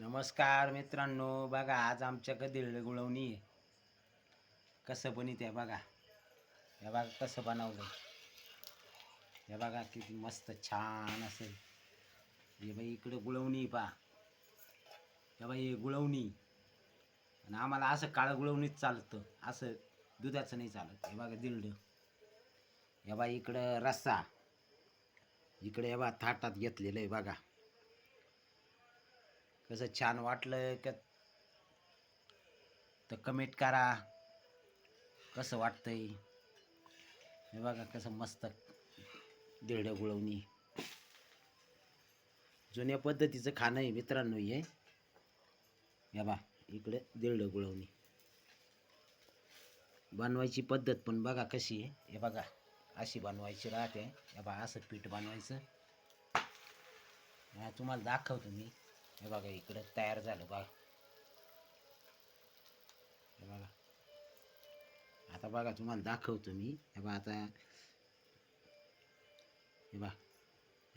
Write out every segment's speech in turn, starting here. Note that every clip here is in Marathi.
नमस्कार मित्रांनो बघा आज आमच्याकडे दिल्ड गुळवणी आहे. कसं बनित आहे बघा. हे बघा कसं बनवलं हे बघा किती मस्त छान असेल. हे बाई इकडे गुळवणी पा हे बाई हे गुळवणी. आणि आम्हाला असं काळं गुळवणीच चालतं. असं दुधाचं नाही चालत. हे बघा दिल्ड. हे बा इकडं रस्सा. इकडे हे बा थाटात घेतलेलं आहे बघा. कसं छान वाटलं का तर कमेंट करा. कसं वाटतंय? हे बघा कसं मस्त दिरडं गुळवणी. जुन्या पद्धतीचं खाणं आहे मित्रांनो हे. या बा इकडे दिरडं गुळवणी. बनवायची पद्धत पण बघा कशी आहे. हे बघा अशी बनवायची राहते. या बा असं पीठ बनवायचं. तुम्हाला दाखवतो मी. हे बघा इकडं तयार झालं बघा. हे बघा. आता बघा तुम्हाला दाखवतो मी. हे बघा आता हे बघा.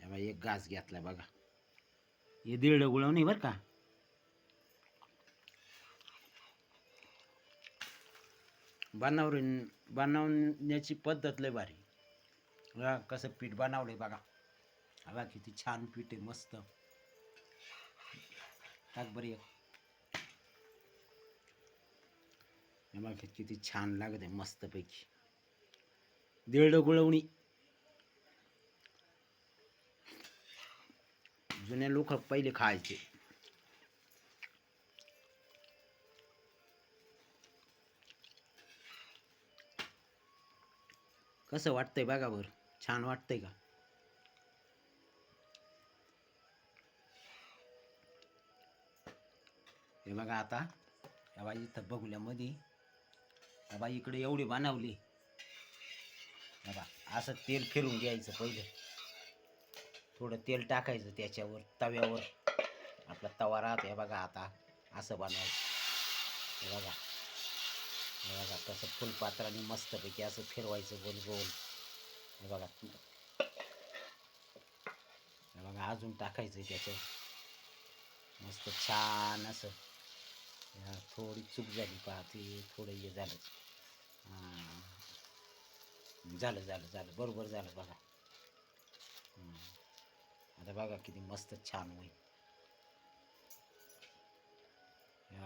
हे बघा एक घास घेतला बघा. हे दीड गुळवणी बरं का? बनावरून बनवण्याची पद्धत लय भारी. कसं पीठ बनवलंय बघा. बघा किती छान पीठ आहे मस्त. टाक बरी एक. हे बघा किती छान लागत आहे मस्तपैकी. दीड गुळवणी जुने लोक पहिले खायचे. कसं वाटतंय बघा बरं? छान वाटतंय का? हे बघा आता. या बाई इथं बघुल्यामध्ये या बाई इकडे एवढी बनवली. हे बा असं तेल फिरून घ्यायचं पहिलं. थोडं तेल टाकायचं त्याच्यावर तव्यावर. आपला तवा राहतो हे बघा आता. असं बनवायचं. हे बघा. हे बघा कसं फुलपात्राने मस्तपैकी असं फिरवायचं गोल गोल. हे बघा. हे बघा अजून टाकायचं त्याच्यावर. मस्त छान असं. ह्या थोडी चूक झाली पाहते थोडं हे झालं. झालं झालं झालं. बरोबर झालं बघा. आता बघा किती मस्त छान होईल.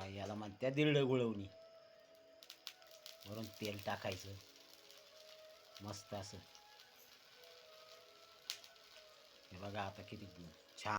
याला म्हणत्या दिरडं गुळवणी वरून तेल टाकायचं. मस्त असं. हे बघा आता किती छान